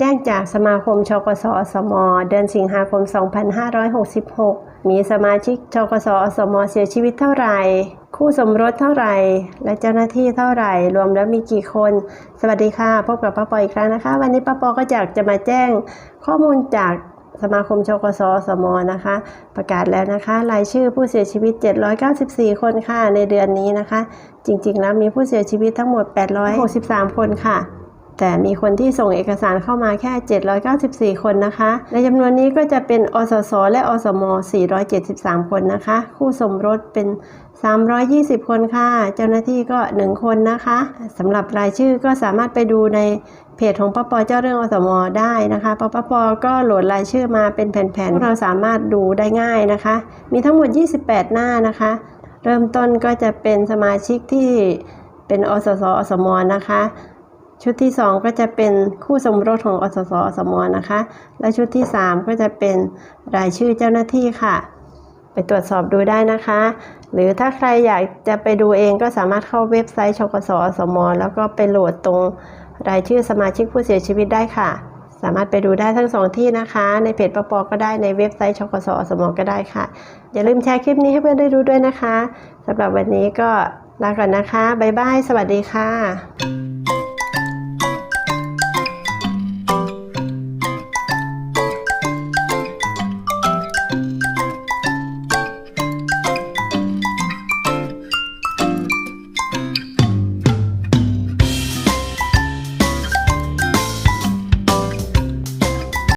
แจ้งจากสมาคมชกสอสม เดือนสิงหาคม 2566 มีสมาชิกชกสอสม เสียชีวิตเท่าไหร่ คู่สมรสเท่าไหร่ และเจ้าหน้าที่เท่าไหร่ รวมแล้วมีกี่คน สวัสดีค่ะ พบกับป้าปออีกครั้งนะคะ วันนี้ป้าปอก็อยากจะมาแจ้งข้อมูลจากสมาคมชกสอสมนะคะ ประกาศแล้วนะคะ รายชื่อผู้เสียชีวิต 794 คนค่ะในเดือนนี้นะคะ จริงๆ แล้วมีผู้เสียชีวิตทั้งหมด 863 คนค่ะ แต่มีคนที่ส่งเอกสารเข้ามาแค่ 794 คนนะคะ ในจำนวนนี้ก็จะเป็นอสส และอสม 473 คนนะคะ คู่สมรสเป็น 320 คนค่ะ เจ้าหน้าที่ก็ 1 คนนะคะสำหรับรายชื่อก็สามารถไปดูในเพจของปปเจ้าเรื่องอสมได้นะคะปปปก็โหลดรายชื่อมาเป็นแผ่นๆเราสามารถดูได้ง่ายนะคะ มีทั้งหมด 28 หน้านะคะ เริ่มต้นก็จะเป็นสมาชิกที่เป็นอสสอสมนะคะ ชุดที่ 2 ก็จะเป็นคู่สมรสของอสสอสมนะคะ และชุดที่ 3 ก็จะเป็นรายชื่อเจ้าหน้าที่ค่ะ ไปตรวจสอบดูได้นะคะ หรือถ้าใครอยากจะไปดูเองก็สามารถเข้าเว็บไซต์ชกสอสมแล้วก็ไปโหลดตรงรายชื่อสมาชิกผู้เสียชีวิตได้ค่ะ สามารถไปดูได้ทั้งสองที่นะคะ ในเพจปปก็ได้ในเว็บไซต์ชกสอสมก็ได้ค่ะ อย่าลืมแชร์คลิปนี้ให้เพื่อนได้ดูด้วยนะคะสำหรับวันนี้ก็ลาก่อนนะคะบ๊ายบายสวัสดีค่ะ